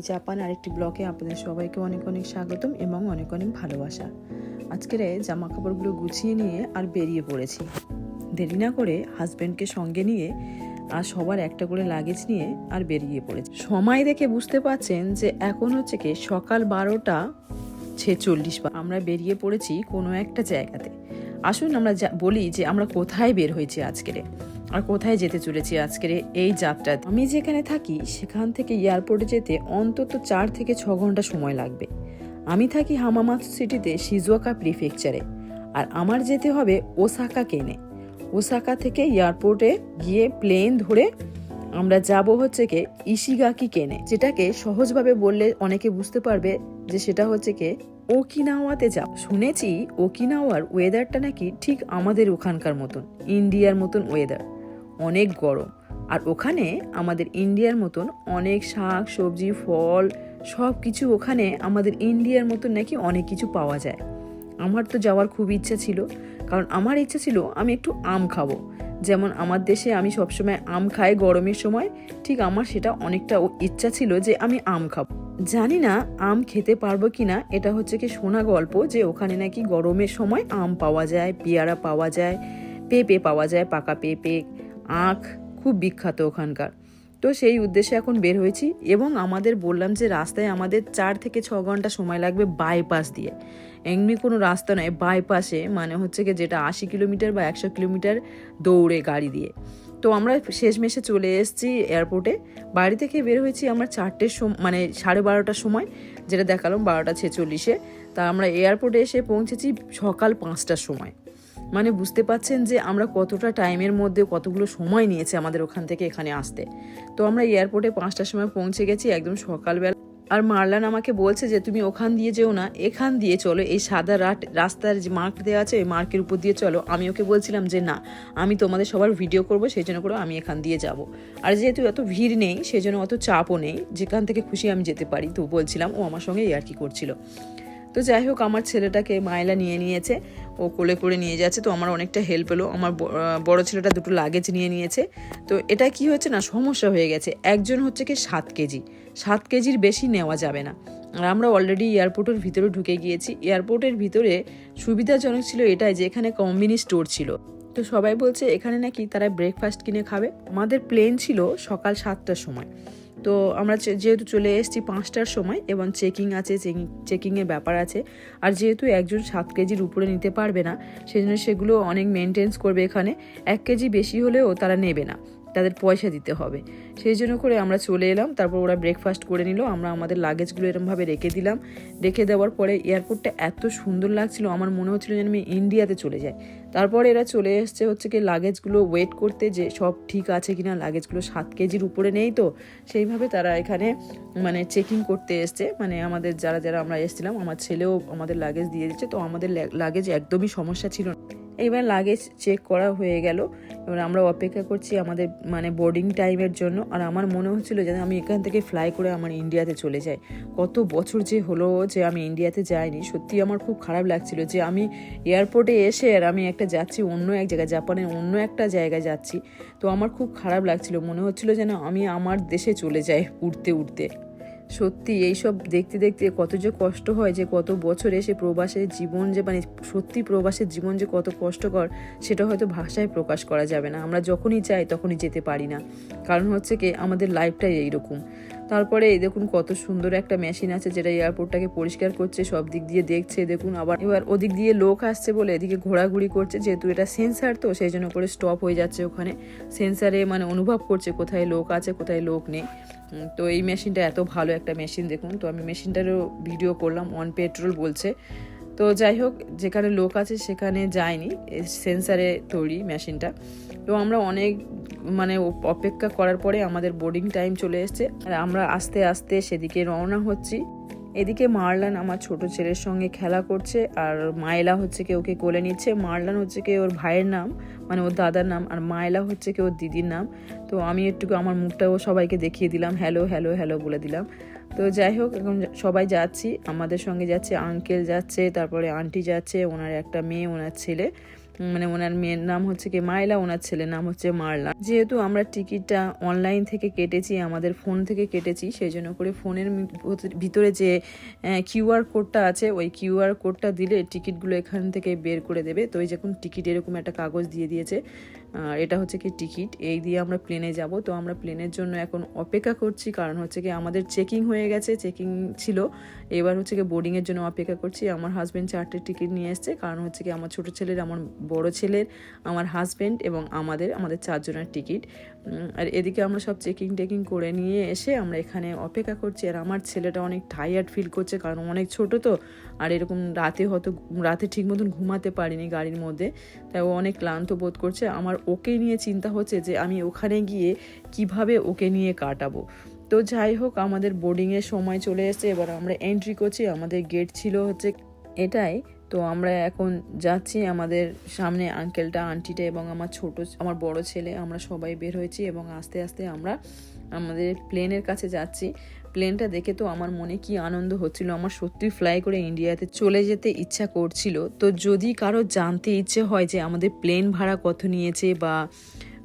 Japan আরেকটি ব্লকে আপনাদের সবাইকে অনেক অনেক স্বাগতম এবং অনেক অনেক ভালোবাসা। আজকের জামা কাপড়গুলো গুছিয়ে নিয়ে আর বেরিয়ে পড়েছি। দেরি না করে হাজব্যান্ডকে সঙ্গে নিয়ে আর সবার একটা করে লাগেজ নিয়ে আর বেরিয়ে পড়েছি। সময় দেখে বুঝতে পারছেন যে এখন হচ্ছে কি সকাল বারোটা ছেচল্লিশ বা আমরা বেরিয়ে পড়েছি কোনো একটা জায়গাতে। আসুন আমরা বলি যে আমরা কোথায় বের হয়েছি আজকেরে আর কোথায় যেতে চলেছি আজকের এই যাত্রা? আমি যেখানে থাকি, সেখান থেকে এয়ারপোর্টে যেতে অন্তত চার থেকে ছ ঘণ্টা সময় লাগবে। আমি থাকি হামামাতসু সিটিতে, শিজুয়াকা প্রিফেকচারে আর আমার যেতে হবে ওসাকা কেনে। ওসাকা থেকে এয়ারপোর্টে গিয়ে প্লেন ধরে আমরা যাব হচ্ছে কে ইশিগাকি কেনে। যেটাকে সহজভাবে বললে অনেকে বুঝতে পারবে যে সেটা হচ্ছে কে ওকিনাওয়াতে যাব শুনেছি ওকিনাওয়ার ওয়েদারটা নাকি ঠিক আমাদের ওখানকার মতন ইন্ডিয়ার মতন ওয়েদার অনেক গরম। আর ওখানে আমাদের ইন্ডিয়ার মতন অনেক শাক, সবজি, ফল সব কিছু ওখানে আমাদের ইন্ডিয়ার মতন নাকি অনেক কিছু পাওয়া যায়। আমার তো যাওয়ার খুব ইচ্ছা ছিল, কারণ আমার ইচ্ছা ছিল আমি একটু আম খাব। যেমন আমার দেশে আমি সবসময় আম খাই গরমের সময়, ঠিক আমার সেটা অনেকটা ইচ্ছা ছিল যে আমি আম খাব। জানি না আম খেতে পারব কি না এটা হচ্ছে কি শোনা গল্প যে ওখানে নাকি গরমের সময় আম পাওয়া যায়, পেয়ারা পাওয়া যায়, পেঁপে পাওয়া যায়, পাকা পেঁপে আখ খুব বিখ্যাত ওখানকার। তো সেই উদ্দেশ্যে এখন বের হয়েছি এবং আমাদের বললাম যে রাস্তায় আমাদের চার থেকে ছ ঘণ্টা সময় লাগবে বাইপাস দিয়ে। এমনি কোনো রাস্তা নয় বাইপাসে মানে হচ্ছে কি যেটা আশি কিলোমিটার বা একশো কিলোমিটার দৌড়ে গাড়ি দিয়ে। তো আমরা শেষমেশে চলে এসেছি এয়ারপোর্টে বাড়ি থেকে বের হয়েছি আমরা চারটের সময় মানে সাড়ে বারোটার সময়, যেটা দেখালাম বারোটা ছেচল্লিশে। তা আমরা এয়ারপোর্টে এসে পৌঁছেছি সকাল পাঁচটার সময়। মানে বুঝতে পাচ্ছেন যে আমরা কতটা টাইমের মধ্যে কতগুলো সময় নিয়েছে আমাদের ওখান থেকে এখানে আসতে। তো আমরা এয়ারপোর্টে পাঁচটার সময় পৌঁছে গেছি একদম সকালবেলা। আর মারলান আমাকে বলছে যে, তুমি ওখান দিয়ে যেও না, এখান দিয়ে চলো। এই সাদা রাট, রাস্তার যে মার্ক দেওয়া আছে, ওই মার্কের উপর দিয়ে চলো। আমি ওকে বলছিলাম যে, না, আমি তোমাদের সবার ভিডিও করব সেই জন্য করে আমি এখান দিয়ে যাব। আর যেহেতু এত ভিড় নেই সেই জন্য অত চাপও নেই, যেখান থেকে খুশি আমি যেতে পারি। তো বলছিলাম, ও আমার সঙ্গে ইয়ার্কি করছিল? তো যাই হোক, আমার ছেলেটাকে মাইলা নিয়ে নিয়েছে। ও কোলে করে নিয়ে যাচ্ছে, তো আমার অনেকটা হেল্প হলো আমার বড় ছেলেটা দুটো লাগেজ নিয়ে নিয়েছে। তো এটা কি হচ্ছে না, সমস্যা হয়ে গেছে। একজন হচ্ছে কি সাত কেজি। সাত কেজির বেশি নেওয়া যাবে না। আর আমরা অলরেডি এয়ারপোর্টের ভিতরে ঢুকে গিয়েছি। এয়ারপোর্টের ভিতরে সুবিধাজনক ছিল এটাই যে, এখানে কম্বিনি স্টোর ছিল। তো সবাই বলছে, এখানে নাকি তারা ব্রেকফাস্ট কিনে খাবে। আমাদের প্লেন ছিল সকাল সাতটার সময়। তো আমরা যেহেতু চলে এসেছি পাঁচটার সময় এবং চেকিং আছে চেকিংয়ের ব্যাপার আছে, আর যেহেতু একজন সাত কেজির উপরে নিতে পারবে না সেই জন্য সেগুলো অনেক মেনটেন্স করবে এখানে। এক কেজি বেশি হলেও তারা নেবে না, তাদের পয়সা দিতে হবে। সেই জন্য করে আমরা চলে এলাম, তারপর ওরা ব্রেকফাস্ট করে নিল, আমরা আমাদের লাগেজগুলো এরমভাবে রেখে দিলাম। রেখে দেওয়ার পরে এয়ারপোর্টটা এত সুন্দর লাগছিল, আমার মনে হচ্ছিল যেন আমি ইন্ডিয়াতে চলে যাই। তারপর এরা চলে এসছে হচ্ছে কি লাগেজগুলো ওয়েট করতে যে সব ঠিক আছে কি না লাগেজগুলো সাত কেজির উপরে নেই তো, সেইভাবে তারা এখানে মানে চেকিং করতে এসছে। মানে আমাদের যারা যারা আমরা এসছিলাম, আমার ছেলেও আমাদের লাগেজ দিয়ে দিচ্ছে, তো আমাদের লাগেজ একদমই সমস্যা ছিল না। এইবার লাগেজ চেক করা হয়ে গেল। এবার আমরা অপেক্ষা করছি আমাদের মানে বোর্ডিং টাইমের জন্য। আর আমার মনে হচ্ছিল যেন আমি এখান থেকে ফ্লাই করে আমার ইন্ডিয়াতে চলে যাই। কত বছর যে হলো যে আমি ইন্ডিয়াতে যাইনি। সত্যি আমার খুব খারাপ লাগছিল যে আমি এয়ারপোর্টে এসে আর আমি একটা যাচ্ছি অন্য এক জায়গায় জাপানের অন্য একটা জায়গায় যাচ্ছি। তো আমার খুব খারাপ লাগছিল। মনে হচ্ছিল যেন আমি আমার দেশে চলে যাই উঠতে উঠতে সত্যি এইসব দেখতে দেখতে কত যে কষ্ট হয় যে কত বছর এসে প্রবাসের জীবন যে মানে সত্যি প্রবাসের জীবন যে কত কষ্টকর, সেটা হয়তো ভাষায় প্রকাশ করা যাবে না। আমরা যখনই চাই তখনই যেতে পারি না। কারণ হচ্ছে কি, আমাদের লাইফটাই এইরকম। তারপরে দেখুন কত সুন্দর একটা মেশিন আছে যেটা এয়ারপোর্টটাকে পরিষ্কার করছে, সব দিক দিয়ে দেখছে, দেখুন আবার এবার ওদিক দিয়ে লোক আসছে বলে এদিকে ঘোরাঘুরি করছে, যেহেতু এটা সেন্সার তো, সেই জন্য করে স্টপ হয়ে যাচ্ছে ওখানে। সেন্সারে মানে অনুভব করছে কোথায় লোক আছে, কোথায় লোক নেই। তো এই মেশিনটা এত ভালো একটা মেশিন, দেখুন, তো আমি মেশিনটারও ভিডিও করলাম অন পেট্রোল বলছে। তো যাই হোক, যেখানে লোক আছে সেখানে যায়নি সেন্সারে তৈরি মেশিনটা। তো আমরা অনেক মানে অপেক্ষা করার পরে আমাদের বোর্ডিং টাইম চলে এসছে, আর আমরা আস্তে আস্তে সেদিকে রওনা হচ্ছি। এদিকে মারলান আমার ছোট ছেলের সঙ্গে খেলা করছে, আর মায়লা হচ্ছে কি ওকে কোলে নিচ্ছে। মারলান হচ্ছে কি ওর ভাইয়ের নাম মানে ওর দাদার নাম, আর মাইলা হচ্ছে কি ওর দিদির নাম। তো আমি একটু আমার মুখটাও সবাইকে দেখিয়ে দিলাম, হ্যালো হ্যালো হ্যালো বলে দিলাম। তো যাই হোক, এখন সবাই যাচ্ছি। আমাদের সঙ্গে যাচ্ছে আঙ্কেল, যাচ্ছে, তারপরে আন্টি যাচ্ছে, ওনার একটা মেয়ে, ওনার ছেলে। মানে ওনার মেয়ের নাম হচ্ছে কি মাইলা, ওনার ছেলের নাম হচ্ছে মারলা। যেহেতু আমরা টিকিটটা অনলাইন থেকে কেটেছি, আমাদের ফোন থেকে কেটেছি, সেই জন্য করে ফোনের ভিতরে যে কিউআর কোডটা আছে, ওই কিউআর কোডটা দিলে টিকিটগুলো এখান থেকে বের করে দেবে। তো ওই যখন টিকিট এরকম একটা কাগজ দিয়ে দিয়েছে। এটা হচ্ছে কি টিকিট। এই দিয়ে আমরা প্লেনে যাব। তো আমরা প্লেনের জন্য এখন অপেক্ষা করছি। কারণ হচ্ছে কি আমাদের চেকিং হয়ে গেছে। চেকিং ছিল। এবার হচ্ছে কি বোর্ডিংয়ের জন্য অপেক্ষা করছি। আমার হাজব্যান্ড চারটে টিকিট নিয়ে এসছে। কারণ হচ্ছে কি আমার ছোটো ছেলের, আমার বড় ছেলের, আমার হাজব্যান্ড এবং আমাদের আমাদের চারজনের টিকিট আর এদিকে আমরা সব চেকিং টেকিং করে নিয়ে এসে আমরা এখানে অপেক্ষা করছি। আর আমার ছেলেটা অনেক টায়ার্ড ফিল করছে। কারণ অনেক ছোট তো। আর এরকম রাতে হয়তো, রাতে ঠিক মতন ঘুমাতে পারিনি গাড়ির মধ্যে। তাই ও অনেক ক্লান্ত বোধ করছে। আমার ওকে নিয়ে চিন্তা হচ্ছে যে আমি ওখানে গিয়ে কীভাবে ওকে নিয়ে কাটাবো। তো যাই হোক, আমাদের বোর্ডিংয়ের সময় চলে এসছে। এবার আমরা এন্ট্রি করছি। আমাদের গেট ছিল হচ্ছে এটাই। তো আমরা এখন যাচ্ছি আমাদের সামনে আঙ্কেলটা, আন্টিটা এবং আমার ছোট আমার বড় ছেলে। আমরা সবাই বের হয়েছি এবং আস্তে আস্তে আমরা আমাদের প্লেনের কাছে যাচ্ছি। প্লেনটা দেখে তো আমার মনে কি আনন্দ হচ্ছিল। আমার সত্যি ফ্লাই করে ইন্ডিয়াতে চলে যেতে ইচ্ছা করছিল। তো যদি কারও জানতে ইচ্ছে হয় যে আমাদের প্লেন ভাড়া কত নিয়েছে বা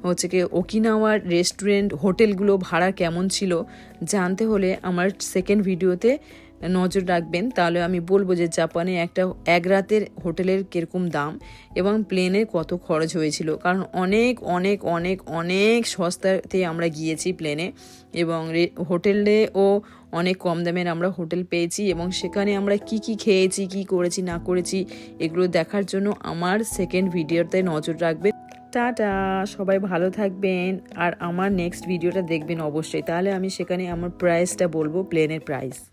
হচ্ছে কি ওকিনাওয়ার রেস্টুরেন্ট হোটেলগুলো ভাড়া কেমন ছিল, জানতে হলে আমার সেকেন্ড ভিডিওতে নজর রাখবেন, তাহলে আমি বলব যে জাপানে একটা এক রাতের হোটেলের কীরকম দাম এবং প্লেনের কত খরচ হয়েছিল। কারণ অনেক অনেক অনেক অনেক সস্তাতে আমরা গিয়েছি প্লেনে এবং রে- হোটেলেও অনেক কম দামের আমরা হোটেল পেয়েছি এবং সেখানে আমরা কি কি খেয়েছি, কি করেছি, না করেছি, এগুলো দেখার জন্য আমার সেকেন্ড ভিডিওতে নজর রাখবেন। টাটা, সবাই ভালো থাকবেন আর আমার নেক্সট ভিডিওটা দেখবেন অবশ্যই। তাহলে আমি সেখানে আমার প্রাইসটা বলব, প্লেনের প্রাইস